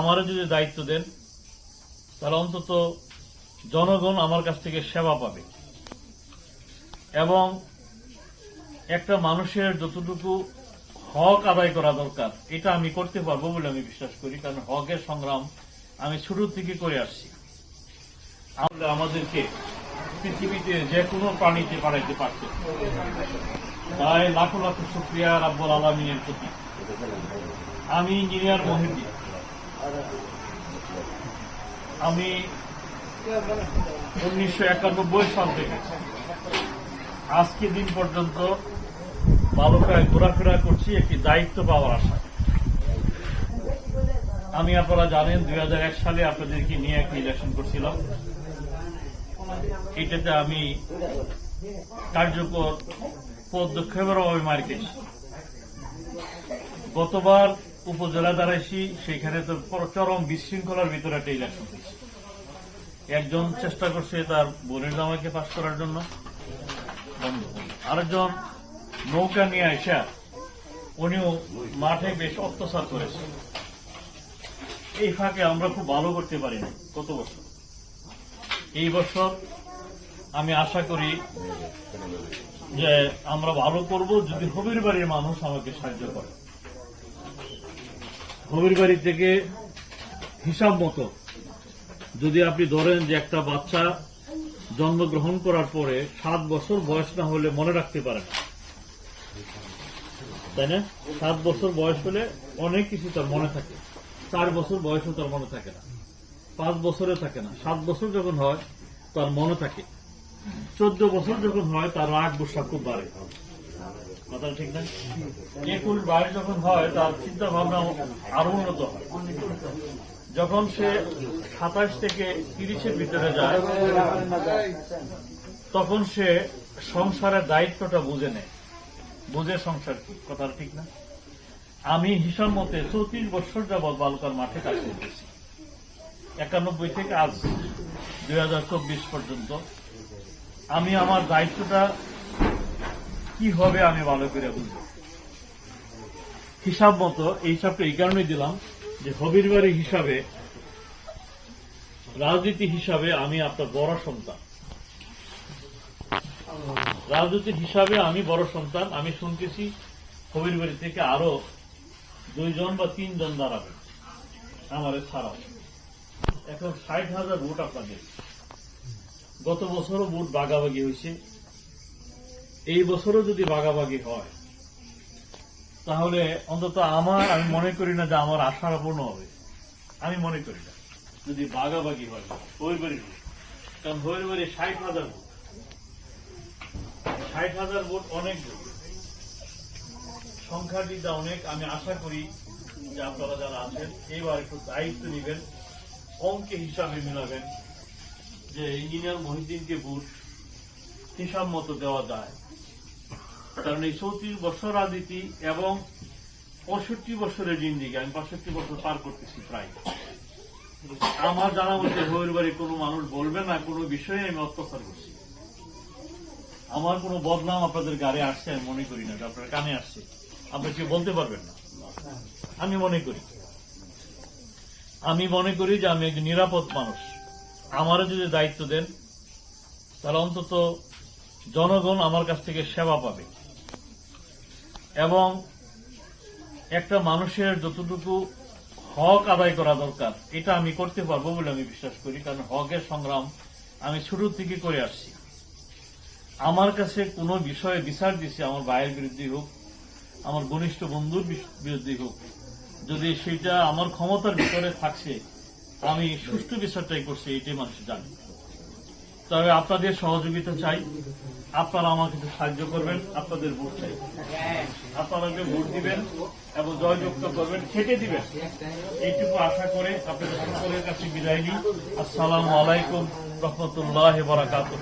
আমারও যদি দায়িত্ব দেন, তাহলে অন্তত জনগণ আমার কাছ থেকে সেবা পাবে। এবং একটা মানুষের যতটুকু হক আদায় করা দরকার, এটা আমি করতে পারব বলে আমি বিশ্বাস করি, কারণ হকের সংগ্রাম আমি ছোট থেকে করে আসছি। আমরা আমাদেরকে পৃথিবীতে যে কোনো প্রাণীতে পাঠাইতে পারছে তাই লাখো লাখো শুক্রিয়া রাব্বুল আলমিনের প্রতি। আমি ইঞ্জিনিয়ার মহিউদ্দিন। আমি উনিশশো একানব্বই সাল থেকে। আজকে দিন পর্যন্ত বালকায় ঘোরাফেরা করছি, একটি দায়িত্ব পাওয়ার আশা। আমি আপনারা জানেন, দুই হাজার এক সালে আপনাদেরকে নিয়ে একটি ইলেকশন করছিলাম। এটাতে আমি কার্যকর পদক্ষেপের অভাবে গতবার উপজেলা দাঁড়াইছি সেখানে তো চরম বিশৃঙ্খলার ভিতরে একটা ইলেকশন হয়েছে একজন চেষ্টা করছে তার বোনের জামাইকে পাশ করার জন্য। বন্ধ আরেকজন নৌকা নিয়ে আসা উনিও মাঠে বেশ অত্যাচার করেছে। এই ফাঁকে আমরা খুব ভালো করতে পারি না কত বছর। এই বছর আমি আশা করি যে আমরা ভালো করব যদি হবির বাড়ির মানুষ আমাকে সাহায্য করে। হবির বাড়ি থেকে হিসাব মতো যদি আপনি ধরেন যে একটা বাচ্চা জন্মগ্রহণ করার পরে সাত বছর বয়স না হলে মনে রাখতে পারে না। তাই না? সাত বছর বয়স হলে অনেক কিছু তার মনে থাকে। চার বছর বয়সও তার মনে থাকে না। পাঁচ বছরে থাকে না। সাত বছর যখন হয়, তার মনে থাকে। চোদ্দ বছর যখন হয়, তার রাগ বসা খুব বাড়ে। কথা ঠিক না? একুশ বাইশ যখন হয়, তার চিন্তা ভাবনা আরও উন্নত হয়। যখন সে সাতাশ থেকে তিরিশের ভিতরে যায়, তখন সে সংসারের দায়িত্বটা বুঝে নেয়। বুঝে সংসার কি? কথা ঠিক না? আমি হিসাব মতে চৌত্রিশ বছর যাবৎ বালুকার মাঠে কাজ করতেছি। একানব্বই থেকে আজ দু হাজার চব্বিশ পর্যন্ত। আমি আমার দায়িত্বটা কি হবে আমি ভালো করে বুঝব। হিসাব মতো এই হিসাবটা এই কারণে দিলাম যে হবির বাড়ি হিসাবে, রাজনীতি হিসাবে আমি আপনার বড় সন্তান। রাজনীতির হিসাবে আমি বড় সন্তান, আমি শুনতেছি হবির বাড়ি থেকে আরও দুইজন বা তিনজন দাঁড়াবে আমার ছাড়াও এখন ষাট হাজার ভোট আপনাদের। গত বছরও ভোট বাগাবাগি হয়েছে। এই বছরও যদি বাগাবাগি হয়, তাহলে অন্তত আমার, আমি মনে করি না যে আমার আশা পূর্ণ হবে। আমি মনে করি না। যদি বাগাবাগি হয় হইর বাড়ি কারণ হইর বাড়ি ষাট হাজার ভোট। ষাট হাজার ভোট অনেক সংখ্যাটিটা অনেক, আমি আশা করি যে আপনারা যারা আছেন এবার একটু দায়িত্ব নেবেন, অঙ্কে হিসাবে মিলাবেন যে ইঞ্জিনিয়ার মহিদ্দিনকে ভোট হিসাব মতো দেওয়া যায়। কারণ এই চৌত্রিশ বছর রাজনীতি এবং পঁয়ষট্টি বছরের জিন্দিগি, আমি পঁয়ষট্টি বছর পার করতেছি প্রায়। আমার জানা মতে হইর বাড়ি কোনো মানুষ বলবে না, কোনো বিষয়ে আমি অত্যাচার করছি। আমার কোনো বদনাম আপনাদের গাড়ি আসছে, আমি মনে করি না, আপনার কানে আসছে। আপনি কেউ বলতে পারবেন না? আমি মনে করি। আমি মনে করি যে আমি একজন নিরাপদ মানুষ। আমারও যদি দায়িত্ব দেন, তাহলে অন্তত জনগণ আমার কাছ থেকে সেবা পাবে। এবং একটা মানুষের যতটুকু হক আদায় করা দরকার, এটা আমি করতে পারব বলে আমি বিশ্বাস করি, কারণ হকের সংগ্রাম আমি ছোট থেকে করে আসছি। আমার কাছে কোনো বিষয়ে বিচার দিছে আমার ভাইয়ের বিরুদ্ধে হোক, আমার ঘনিষ্ঠ বন্ধুর বিরুদ্ধে হোক, যদি সেটা আমার ক্ষমতার ভিতরে থাকছে, আমি সুষ্ঠু বিচারটাই করছি, এটাই মানুষ জানে। তবে আপনাদের সহযোগিতা চাই। আপনারা আমাকে সাহায্য করবেন, আপনাদের ভোট চাই। আপনারা ভোট দিবেন এবং জয়যুক্ত করবেন, খেটে দিবেন। এইটুকু আশা করে আপনাদের সকলের কাছে বিদায় নিই। আসসালামু আলাইকুম, রহমতুল্লাহ বারাকাতুহ।